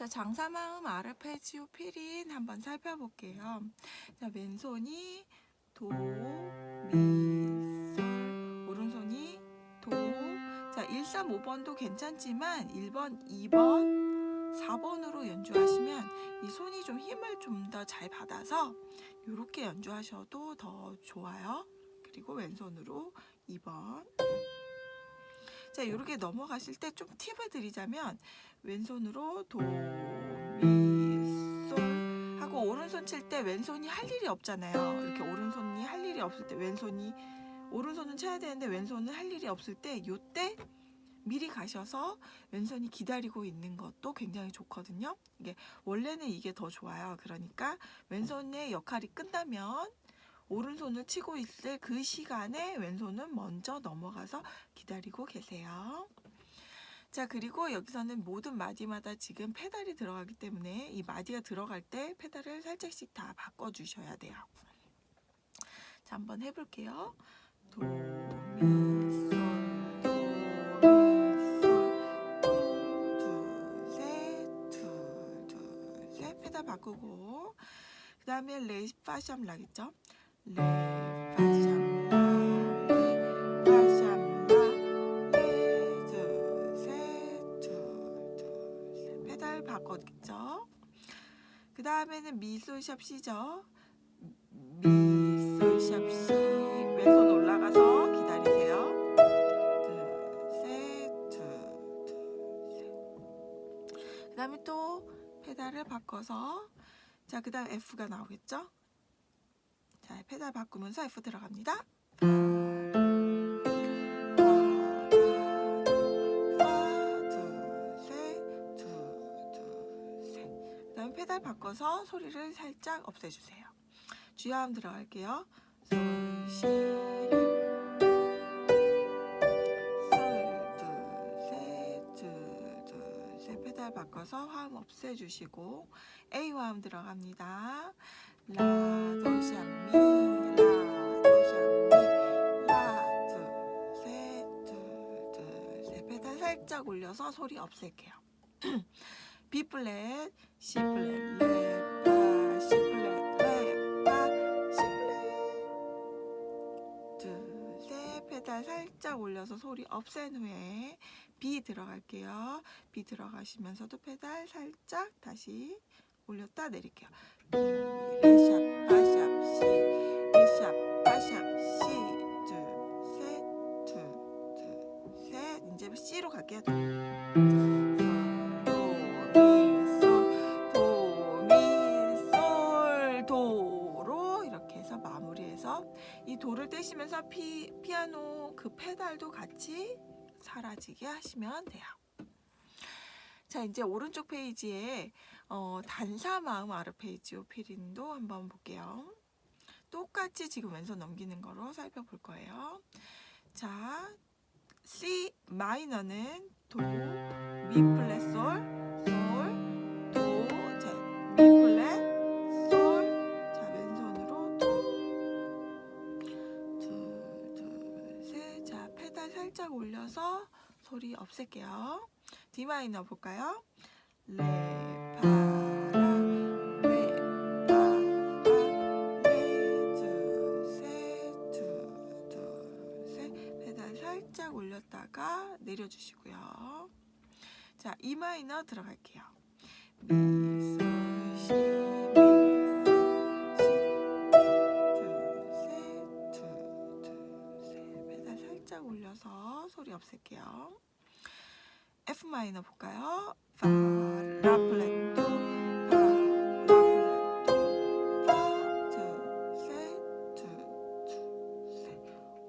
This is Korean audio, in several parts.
자, 장사마음 아르페지오 피린 한번 살펴볼게요. 자, 왼손이 도, 미, 솔, 오른손이 도. 자, 1, 3, 5번도 괜찮지만 1번, 2번, 4번으로 연주하시면 이 손이 좀 힘을 좀 더 잘 받아서 이렇게 연주하셔도 더 좋아요. 그리고 왼손으로 2번. 자, 이렇게 넘어가실 때 좀 팁을 드리자면 왼손으로 도, 미, 솔 하고 오른손 칠 때 왼손이 할 일이 없잖아요. 이렇게 오른손이 할 일이 없을 때 왼손이 오른손은 쳐야 되는데 왼손은 할 일이 없을 때 요때 미리 가셔서 왼손이 기다리고 있는 것도 굉장히 좋거든요. 이게 원래는 이게 더 좋아요. 그러니까 왼손의 역할이 끝나면 오른손을 치고 있을 그 시간에 왼손은 먼저 넘어가서 기다리고 계세요. 자, 그리고 여기서는 모든 마디마다 지금 페달이 들어가기 때문에 이 마디가 들어갈 때 페달을 살짝씩 다 바꿔주셔야 돼요. 자, 한번 해볼게요. 도, 미, 솔, 도, 미, 솔, 도, 둘, 셋, 둘, 둘, 셋. 페달 바꾸고. 그 다음에 레, 파샴 라겠죠? 그 다음에는 미솔샵 C죠? 미솔샵 C. 왼손 올라가서 기다리세요. 둘, 셋, 둘, 둘, 셋. 그 다음에 또 페달을 바꿔서 자, 그 다음 F가 나오겠죠? 자, 페달 바꾸면서 F 들어갑니다. 페달 바꿔서 소리를 살짝 없애주세요. 주야음 들어갈게요. 솔, 시, 레. 솔, 둘, 셋, 둘, 둘, 셋. 페달 바꿔서 화음 없애주시고 A 화음 들어갑니다. 라, 도, 시, 소리 없앨게요. B 플랫, C 플랫, 레, 파, C 플랫, 레, 파, C 플랫. 둘, 셋. 페달 살짝 올려서 소리 없앤 후에 B 들어갈게요. B 들어가시면서도 페달 살짝 다시 올렸다 내릴게요. 레샵, 바샵, C, 레샵, 바샵, C. 둘, 셋, 둘, 둘, 셋. 이제 C로 갈게요. 도, 미, 솔, 도, 미, 솔, 도로 이렇게 해서 마무리해서 이 도를 떼시면서 피, 피아노 그 페달도 같이 사라지게 하시면 돼요. 자, 이제 오른쪽 페이지에 어, 단사 마음 아르페이지오 피린도 한번 볼게요. 똑같이 지금 왼손 넘기는 거로 살펴볼 거예요. 자, C 마이너는 도, 미 플랫 솔, 솔, 도, 자, 미 플랫, 솔, 자, 왼손으로 도, 둘, 둘, 셋, 자, 페달 살짝 올려서 소리 없앨게요. D 마이너 볼까요? 레, 내려주시고요. 자, E 마이너 들어갈게요. 미, 솔, 시, 미, 솔, 시, 둘, 셋, 둘, 둘, 셋. 페달 살짝 올려서 소리 없앨게요. F 마이너 볼까요? 파, 라 플랫 셋.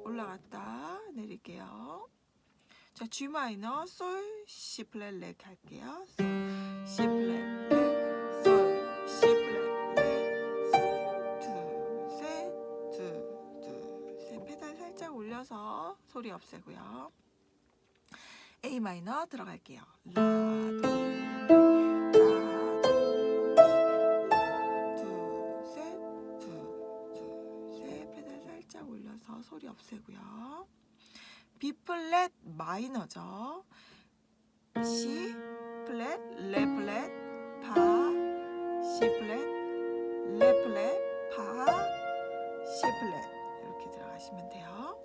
올라갔다 내릴게요. 자, G 마이너, 솔, C 플랫 레 갈게요. 솔, C 플랫 올려서 소리 없애고요. A 마이너 들어갈게요. 라, 도, 미, 라, 도, 미, 라, 둘, 셋, 둘, 둘, 셋. 페달 살짝 올려서 소리 없애고요. B 플랫 마이너죠. C 플랫, 레 플랫, 플랫, 레 플랫, 파, 시 플랫 이렇게 들어가시면 돼요.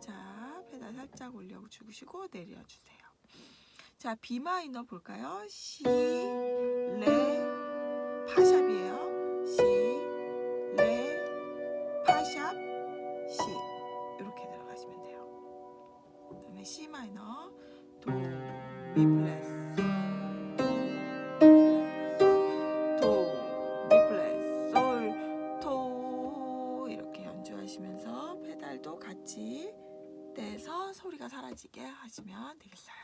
자, 페달 살짝 올려 주시고 내려 주세요. 자, B 마이너 볼까요? 시, 레, 다음에 C 마이너, 도, 미 플랫, 솔, 도, 미 플랫, 솔, 토. 이렇게 연주하시면서 페달도 같이 떼서 소리가 사라지게 하시면 되겠어요.